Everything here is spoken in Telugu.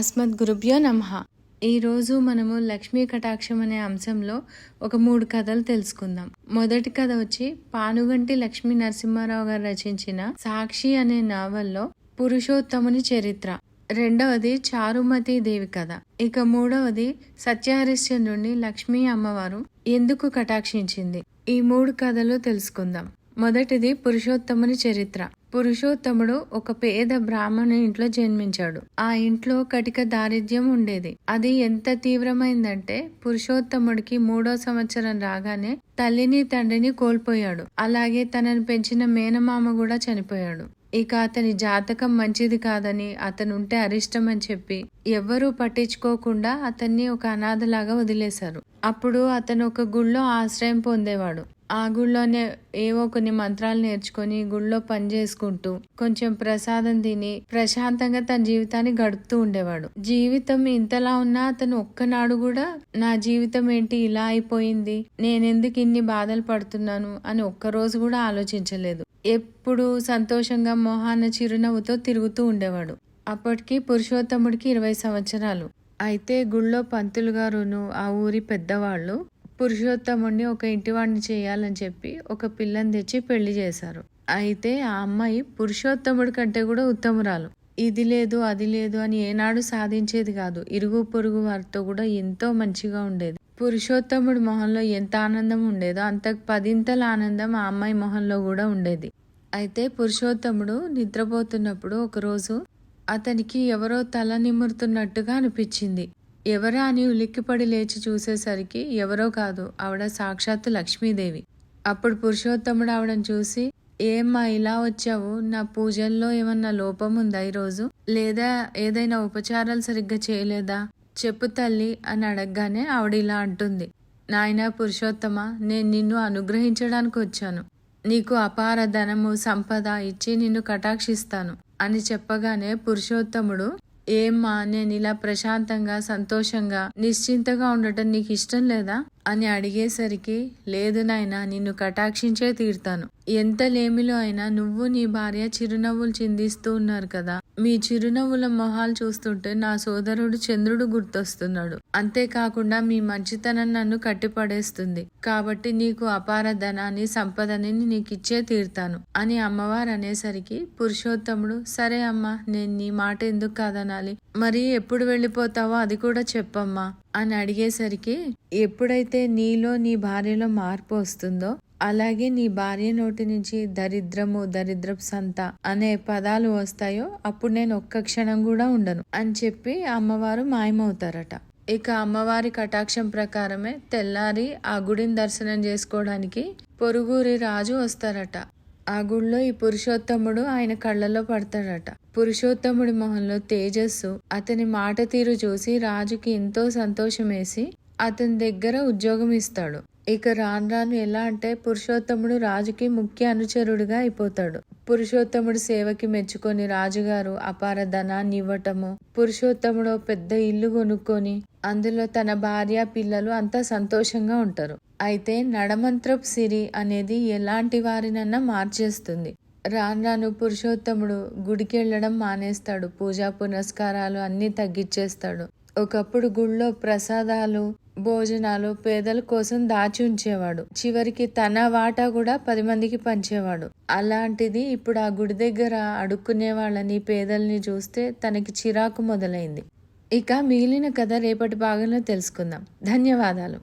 అస్మద్ గురుభ్యో నమ. ఈరోజు మనము లక్ష్మీ కటాక్షం అనే అంశంలో ఒక మూడు కథలు తెలుసుకుందాం. మొదటి కథ వచ్చి పానుగంటి లక్ష్మీ నరసింహారావు గారు రచించిన సాక్షి అనే నావల్లో పురుషోత్తముని చరిత్ర. రెండవది చారుమతి దేవి కథ. ఇక మూడవది సత్యహరిశ్చంద్రుణ్ణి లక్ష్మీ అమ్మవారు ఎందుకు కటాక్షించింది? ఈ మూడు కథలు తెలుసుకుందాం. మొదటిది పురుషోత్తముని చరిత్ర. పురుషోత్తముడు ఒక పేద బ్రాహ్మణు ఇంట్లో జన్మించాడు. ఆ ఇంట్లో కటిక దారిద్ర్యం ఉండేది. అది ఎంత తీవ్రమైందంటే పురుషోత్తముడికి మూడో సంవత్సరం రాగానే తల్లిని తండ్రిని కోల్పోయాడు. అలాగే తనను పెంచిన మేనమామ కూడా చనిపోయాడు. ఇక అతని జాతకం మంచిది కాదని అతను ఉంటే అరిష్టం అని చెప్పి ఎవ్వరూ పట్టించుకోకుండా అతన్ని ఒక అనాథలాగా వదిలేశారు. అప్పుడు అతను ఒక గుళ్ళో ఆశ్రయం పొందేవాడు. ఆ గుళ్ళోనే ఏవో కొన్ని మంత్రాలు నేర్చుకొని గుళ్ళో పని చేసుకుంటూ కొంచెం ప్రసాదం తిని ప్రశాంతంగా తన జీవితాన్ని గడుపుతూ ఉండేవాడు. జీవితం ఇంతలా ఉన్నా అతను ఒక్కనాడు కూడా నా జీవితం ఏంటి ఇలా అయిపోయింది? నేనెందుకు ఇన్ని బాధలు పడుతున్నాను? అని ఒక్కరోజు కూడా ఆలోచించలేదు. ఎప్పుడు సంతోషంగా మొహాన చిరునవ్వుతో తిరుగుతూ ఉండేవాడు. అప్పటికి పురుషోత్తముడికి ఇరవై సంవత్సరాలు. అయితే గుళ్ళో పంతులు గారును ఆ ఊరి పెద్దవాళ్ళు పురుషోత్తముడిని ఒక ఇంటివాడిని చేయాలని చెప్పి ఒక పిల్లని తెచ్చి పెళ్ళి చేశారు. అయితే ఆ అమ్మాయి పురుషోత్తముడి కంటే కూడా ఉత్తమురాలు. ఇది లేదు అది లేదు అని ఏనాడు సాధించేది కాదు. ఇరుగు పొరుగు వారితో కూడా ఎంతో మంచిగా ఉండేది. పురుషోత్తముడి మొహంలో ఎంత ఆనందం ఉండేదో అంత పదింతల ఆనందం ఆ అమ్మాయి మొహంలో కూడా ఉండేది. అయితే పురుషోత్తముడు నిద్రపోతున్నప్పుడు ఒకరోజు అతనికి ఎవరో తల నిమురుతున్నట్టుగా అనిపించింది. ఎవరా అని ఉలిక్కిపడి లేచి చూసేసరికి ఎవరో కాదు ఆవిడ సాక్షాత్తు లక్ష్మీదేవి. అప్పుడు పురుషోత్తముడు ఆవిడని చూసి ఏమ్మా ఇలా వచ్చావు? నా పూజల్లో ఏమన్నా లోపం ఉందా ఈరోజు? లేదా ఏదైనా ఉపచారాలు సరిగ్గా చేయలేదా? చెప్పు తల్లి అని అడగగానే ఆవిడ ఇలా అంటుంది. నాయన పురుషోత్తమ నేను నిన్ను అనుగ్రహించడానికి వచ్చాను. నీకు అపార ధనము సంపద ఇచ్చి నిన్ను కటాక్షిస్తాను అని చెప్పగానే పురుషోత్తముడు ఏమ్మా నేను ఇలా ప్రశాంతంగా సంతోషంగా నిశ్చింతగా ఉండటం నీకు ఇష్టం లేదా? అని అడిగేసరికి లేదు నాయనా నిన్ను కటాక్షించే తీరుతాను. ఎంత లేమిలో అయినా నువ్వు నీ భార్య చిరునవ్వులు చిందిస్తూ ఉన్నారు కదా మీ చిరునవ్వుల మొహాలు చూస్తుంటే నా సోదరుడు చంద్రుడు గుర్తొస్తున్నాడు. అంతేకాకుండా మీ మంచితనం నన్ను కట్టిపడేస్తుంది. కాబట్టి నీకు అపార ధనాన్ని సంపదని నీకు ఇచ్చే తీరుతాను. అని అమ్మవారు అనేసరికి పురుషోత్తముడు సరే అమ్మా నేను నీ మాట ఎందుకు కాదనాలి? మరి ఎప్పుడు వెళ్ళిపోతావో అది కూడా చెప్పమ్మా. అని అడిగేసరికి ఎప్పుడైతే నీలో నీ భార్యలో మార్పు వస్తుందో అలాగే నీ భార్య నోటి నుంచి దరిద్రము దరిద్రపు సంత అనే పదాలు వస్తాయో అప్పుడు నేను ఒక్క క్షణం కూడా ఉండను అని చెప్పి అమ్మవారు మాయమవుతారట. ఇక అమ్మవారి కటాక్షం ప్రకారమే తెల్లారి ఆ గుడిని దర్శనం చేసుకోవడానికి పొరుగురి రాజు వస్తారట. ఆ గుళ్ళో ఈ పురుషోత్తముడు ఆయన కళ్ళలో పడతాడట. పురుషోత్తముడి మొహంలో తేజస్సు అతని మాట తీరు చూసి రాజుకి ఎంతో సంతోషమేసి అతని దగ్గర ఉద్యోగం ఇస్తాడు. ఇక రాను రాను ఎలా అంటే పురుషోత్తముడు రాజుకి ముఖ్య అనుచరుడుగా అయిపోతాడు. పురుషోత్తముడు సేవకి మెచ్చుకొని రాజుగారు అపార ధనాన్ని ఇవ్వటము పురుషోత్తముడు పెద్ద ఇల్లు కొనుక్కొని అందులో తన భార్య పిల్లలు అంతా సంతోషంగా ఉంటారు. అయితే నడమంత్రపు సిరి అనేది ఎలాంటి వారినన్నా మార్చేస్తుంది. రాను రాను పురుషోత్తముడు గుడికి వెళ్ళడం మానేస్తాడు. పూజా పునస్కారాలు అన్నీ తగ్గించేస్తాడు ఒకప్పుడు గుళ్ళో ప్రసాదాలు భోజనాలు పేదల కోసం దాచి ఉంచేవాడు. చివరికి తన వాటా కూడా పది మందికి పంచేవాడు. అలాంటిది ఇప్పుడు ఆ గుడి దగ్గర అడుక్కునే వాళ్ళని పేదల్ని చూస్తే తనకి చిరాకు మొదలైంది. ఇక మిగిలిన కథ రేపటి భాగంలో తెలుసుకుందాం. ధన్యవాదాలు.